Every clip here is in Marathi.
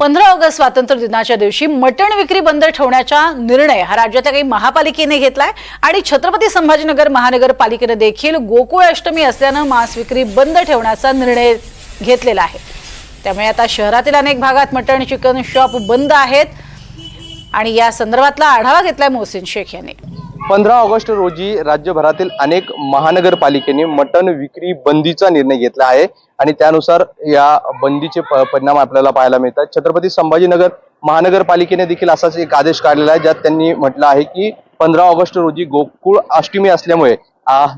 पंधरा ऑगस्ट स्वातंत्र्य दिनाच्या दिवशी मटण विक्री बंद ठेवण्याचा निर्णय हा राज्यातल्या काही महापालिकेने घेतलाय. आणि छत्रपती संभाजीनगर महानगरपालिकेने देखील गोकुळ अष्टमी असल्यानं मांस विक्री बंद ठेवण्याचा निर्णय घेतलेला आहे. त्यामुळे आता शहरातील अनेक भागात मटण चिकन शॉप बंद आहेत. आणि या संदर्भातला आढावा घेतलाय मोहसिन शेख यांनी. पंधरा ऑगस्ट रोजी राज्यभरातील अनेक महानगरपालिकेने मटण विक्री बंदीचा निर्णय घेतला आहे आणि त्यानुसार या बंदीचे परिणाम आपल्याला पाहायला मिळतात. छत्रपती संभाजीनगर महानगरपालिकेने देखील असाच एक आदेश काढलेला आहे ज्यात त्यांनी म्हटलं आहे की पंधरा ऑगस्ट रोजी गोकुळ अष्टमी असल्यामुळे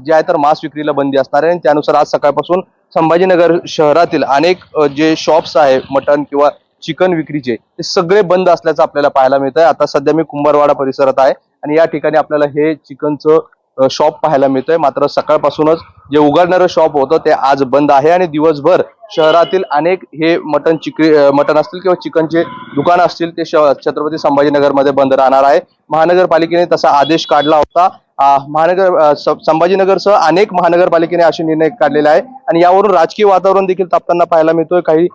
जे आहे तर मांस विक्रीला बंदी असणार आहे आणि त्यानुसार आज सकाळपासून संभाजीनगर शहरातील अनेक जे शॉप्स आहे मटण किंवा चिकन विक्रीचे ते सगळे बंद असल्याचं आपल्याला पाहायला मिळत आहे आता सध्या मी कुंभारवाडा परिसरात आहे. आणि या ठिकाणी आपल्याला हे चिकनचं शॉप पाहायला मिळतंय. मात्र सकाळपासूनच जे उघडणारं शॉप होतं ते आज बंद आहे आणि दिवसभर शहरातील अनेक हे मटन चिकरी मटन असतील किंवा चिकनचे दुकान असतील ते छत्रपती संभाजीनगरमध्ये बंद राहणार आहे. महानगरपालिकेने तसा आदेश काढला होता. महानगर स- संभाजीनगरसह अनेक महानगरपालिकेने असे निर्णय काढलेले आहे. आणि यावरून राजकीय वातावरण देखील तापताना पाहायला मिळतोय. काही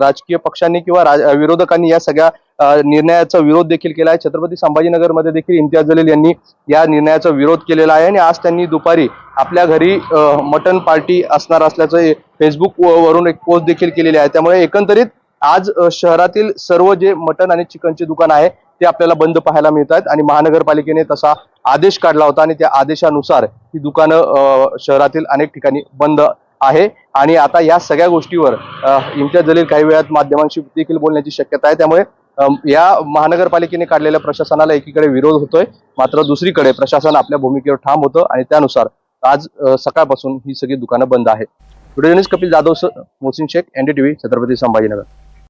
राजकीय पक्षांनी किंवा राज- विरोधकांनी या सगळ्या निर्णयाचा विरोध देखील केला आहे. छत्रपती संभाजीनगरमध्ये देखील इम्तियाज जलील यांनी या निर्णयाचा विरोध केलेला आहे. आणि आज त्यांनी दुपारी आपल्या घरी मटन पार्टी असणार असल्याचं फेसबुक व- वरून एक पोस्ट देखील केलेली आहे. त्यामुळे एकंदरीत आज शहरातील सर्व जे मटन आणि चिकनचे दुकान आहे ते आपल्याला बंद पाहायला मिळत आहेत आणि महानगरपालिकेने तसा आदेश काढला होता आणि त्या आदेशानुसार ही दुकानं शहरातील अनेक ठिकाणी बंद आहे. आणि आता या सगळ्या गोष्टीवर इम्तियाज जलील काही वेळात माध्यमांशी देखील बोलण्याची शक्यता आहे. त्यामुळे या महानगरपालिकेने काढलेल्या प्रशासनाला एकीकडे विरोध होतोय. मात्र दुसरीकडे प्रशासन आपल्या भूमिकेवर ठाम होतं आणि त्यानुसार आज सकाळपासून ही सगळी दुकानं बंद आहेत. Video Kapil Jadhav Mohsin Shaikh NDTV Chhatrapati Sambhajinagar.